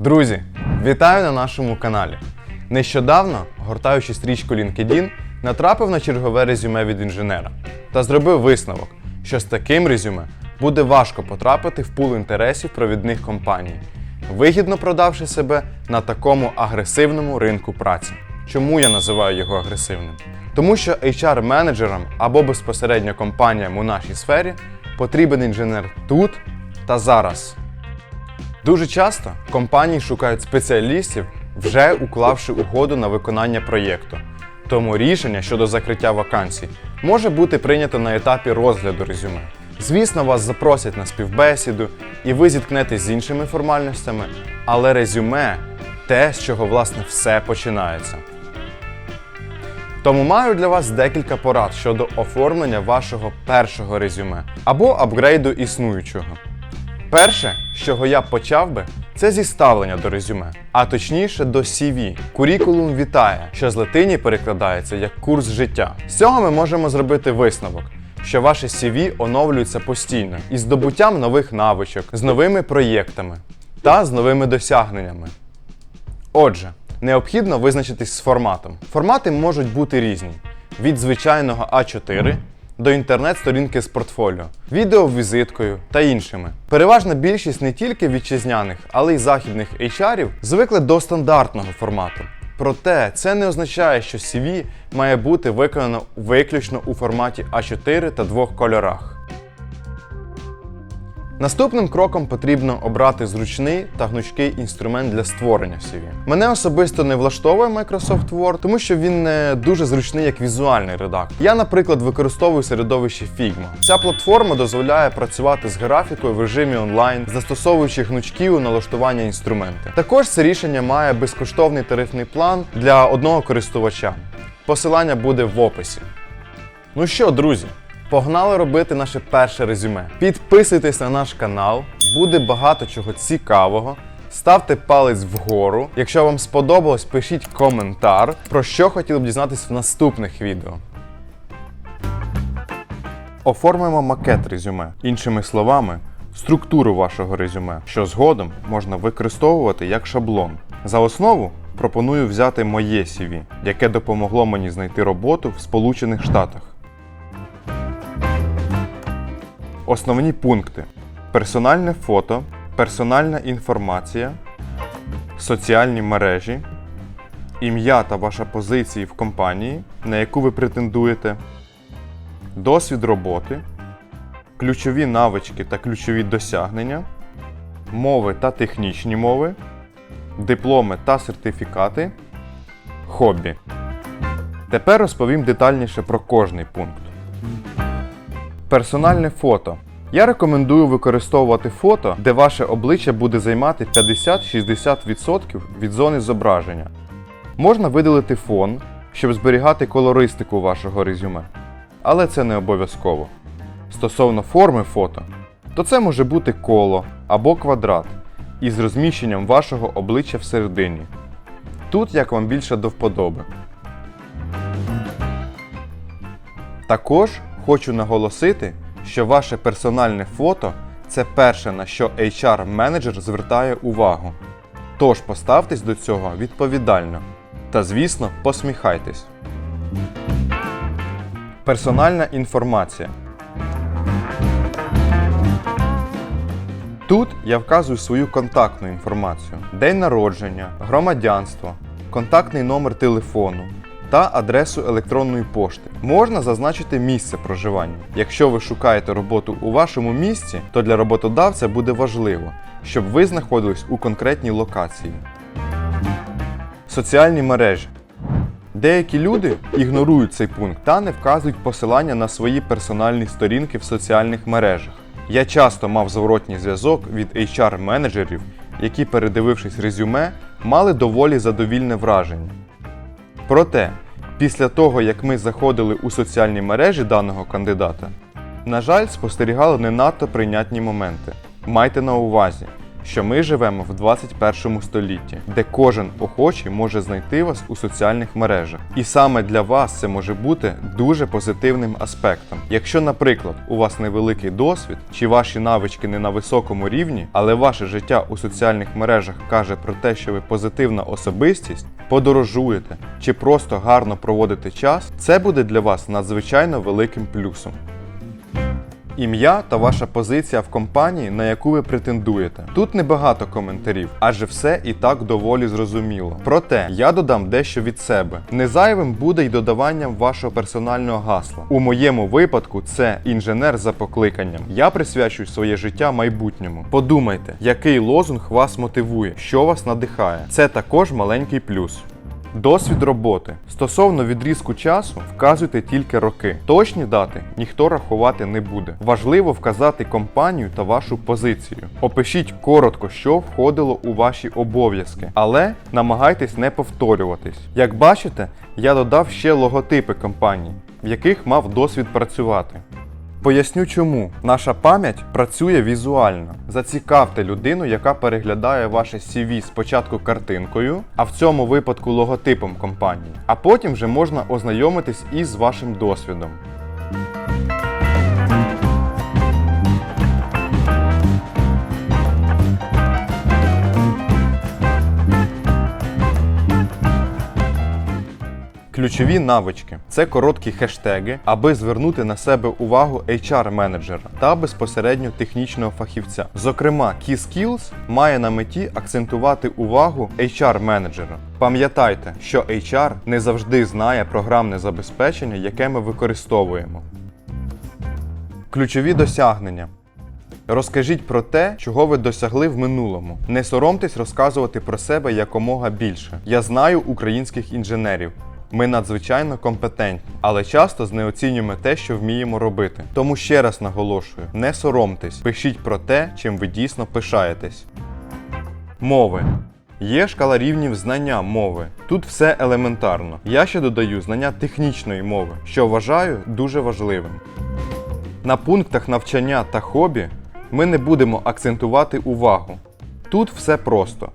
Друзі, вітаю на нашому каналі. Нещодавно, гортаючи стрічку LinkedIn, натрапив на чергове резюме від інженера та зробив висновок, що з таким резюме буде важко потрапити в пул інтересів провідних компаній, вигідно продавши себе на такому агресивному ринку праці. Чому я називаю його агресивним? Тому що HR-менеджерам або безпосередньо компаніям у нашій сфері потрібен інженер тут та зараз. Дуже часто компанії шукають спеціалістів, вже уклавши угоду на виконання проєкту. Тому рішення щодо закриття вакансій може бути прийнято на етапі розгляду резюме. Звісно, вас запросять на співбесіду, і ви зіткнетесь з іншими формальностями, але резюме те, з чого власне все починається. Тому маю для вас декілька порад щодо оформлення вашого першого резюме або апгрейду існуючого. Перше, з чого я почав би, це зі ставлення до резюме, а точніше до CV. Курікулум вітає, що з латині перекладається як курс життя. З цього ми можемо зробити висновок, що ваше CV оновлюється постійно із здобуттям нових навичок, з новими проєктами та з новими досягненнями. Отже, необхідно визначитись з форматом. Формати можуть бути різні: від звичайного А4 до інтернет-сторінки з портфоліо, відеовізиткою та іншими. Переважна більшість не тільки вітчизняних, але й західних HR-ів звикли до стандартного формату. Проте це не означає, що CV має бути виконано виключно у форматі А4 та двох кольорах. Наступним кроком потрібно обрати зручний та гнучкий інструмент для створення CV. Мене особисто не влаштовує Microsoft Word, тому що він не дуже зручний як візуальний редактор. Я, наприклад, використовую середовище Figma. Ця платформа дозволяє працювати з графікою в режимі онлайн, застосовуючи гнучкі у налаштування інструменти. Також це рішення має безкоштовний тарифний план для одного користувача. Посилання буде в описі. Ну що, друзі, погнали робити наше перше резюме. Підписуйтесь на наш канал, буде багато чого цікавого. Ставте палець вгору. Якщо вам сподобалось, пишіть коментар, про що хотіли б дізнатись в наступних відео. Оформимо макет резюме. Іншими словами, структуру вашого резюме, що згодом можна використовувати як шаблон. За основу пропоную взяти моє CV, яке допомогло мені знайти роботу в Сполучених Штатах. Основні пункти: персональне фото, персональна інформація, соціальні мережі, ім'я та ваша позиція в компанії, на яку ви претендуєте, досвід роботи, ключові навички та ключові досягнення, мови та технічні мови, дипломи та сертифікати, хобі. Тепер розповім детальніше про кожний пункт. Персональне фото. Я рекомендую використовувати фото, де ваше обличчя буде займати 50-60% від зони зображення. Можна видалити фон, щоб зберігати колористику вашого резюме. Але це не обов'язково. Стосовно форми фото, то це може бути коло або квадрат із розміщенням вашого обличчя всередині. Тут як вам більше до вподоби. Також хочу наголосити, що ваше персональне фото це перше, на що HR-менеджер звертає увагу. Тож поставтесь до цього відповідально та, звісно, посміхайтесь. Персональна інформація. Тут я вказую свою контактну інформацію: день народження, громадянство, контактний номер телефону та адресу електронної пошти. Можна зазначити місце проживання. Якщо ви шукаєте роботу у вашому місці, то для роботодавця буде важливо, щоб ви знаходились у конкретній локації. Соціальні мережі. Деякі люди ігнорують цей пункт та не вказують посилання на свої персональні сторінки в соціальних мережах. Я часто мав зворотній зв'язок від HR-менеджерів, які, передивившись резюме, мали доволі задовільне враження. Проте, після того, як ми заходили у соціальні мережі даного кандидата, на жаль, спостерігали не надто прийнятні моменти. Майте на увазі, що ми живемо в 21 столітті, де кожен охочий може знайти вас у соціальних мережах. І саме для вас це може бути дуже позитивним аспектом. Якщо, наприклад, у вас невеликий досвід чи ваші навички не на високому рівні, але ваше життя у соціальних мережах каже про те, що ви позитивна особистість, подорожуєте чи просто гарно проводите час, це буде для вас надзвичайно великим плюсом. Ім'я та ваша позиція в компанії, на яку ви претендуєте. Тут небагато коментарів, адже все і так доволі зрозуміло. Проте я додам дещо від себе. Незайвим буде й додаванням вашого персонального гасла. У моєму випадку це інженер за покликанням. Я присвячую своє життя майбутньому. Подумайте, який лозунг вас мотивує, що вас надихає. Це також маленький плюс. Досвід роботи стосовно відрізку часу вказуйте тільки роки. Точні дати ніхто рахувати не буде. Важливо вказати компанію та вашу позицію. Опишіть коротко, що входило у ваші обов'язки, але намагайтесь не повторюватись. Як бачите, я додав ще логотипи компаній, в яких мав досвід працювати. Поясню чому. Наша пам'ять працює візуально. Зацікавте людину, яка переглядає ваше CV спочатку картинкою, а в цьому випадку логотипом компанії. А потім вже можна ознайомитись із вашим досвідом. Ключові навички це короткі хештеги, аби звернути на себе увагу HR-менеджера та безпосередньо технічного фахівця. Зокрема, Key Skills має на меті акцентувати увагу HR-менеджера. Пам'ятайте, що HR не завжди знає програмне забезпечення, яке ми використовуємо. Ключові досягнення. Розкажіть про те, чого ви досягли в минулому. Не соромтесь розказувати про себе якомога більше. Я знаю українських інженерів. Ми надзвичайно компетентні, але часто знеоцінюємо те, що вміємо робити. Тому ще раз наголошую: не соромтесь, пишіть про те, чим ви дійсно пишаєтесь. Мови. Є шкала рівнів знання мови. Тут все елементарно. Я ще додаю знання технічної мови, що вважаю дуже важливим. На пунктах навчання та хобі ми не будемо акцентувати увагу. Тут все просто.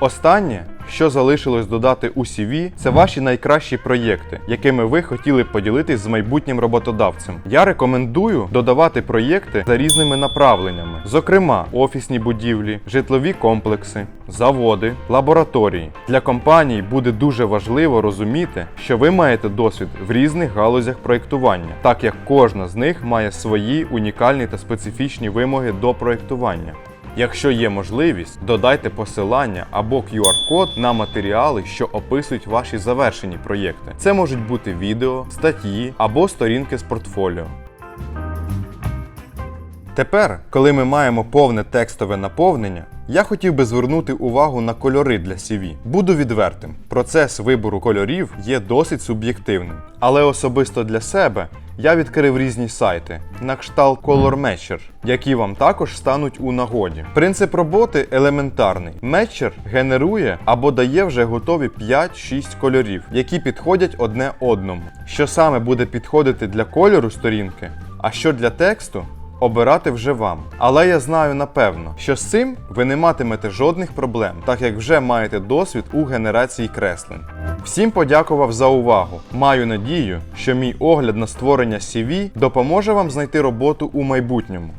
Останнє, що залишилось додати у CV, це ваші найкращі проєкти, якими ви хотіли б поділитись з майбутнім роботодавцем. Я рекомендую додавати проєкти за різними направленнями, зокрема, офісні будівлі, житлові комплекси, заводи, лабораторії. Для компаній буде дуже важливо розуміти, що ви маєте досвід в різних галузях проєктування, так як кожна з них має свої унікальні та специфічні вимоги до проєктування. Якщо є можливість, додайте посилання або QR-код на матеріали, що описують ваші завершені проєкти. Це можуть бути відео, статті або сторінки з портфоліо. Тепер, коли ми маємо повне текстове наповнення, я хотів би звернути увагу на кольори для CV. Буду відвертим, процес вибору кольорів є досить суб'єктивним. Але особисто для себе я відкрив різні сайти на кшталт Color Matcher, які вам також стануть у нагоді. Принцип роботи елементарний. Matcher генерує або дає вже готові 5-6 кольорів, які підходять одне одному. Що саме буде підходити для кольору сторінки, а що для тексту, обирати вже вам. Але я знаю напевно, що з цим ви не матимете жодних проблем, так як вже маєте досвід у генерації креслень. Всім подякував за увагу. Маю надію, що мій огляд на створення CV допоможе вам знайти роботу у майбутньому.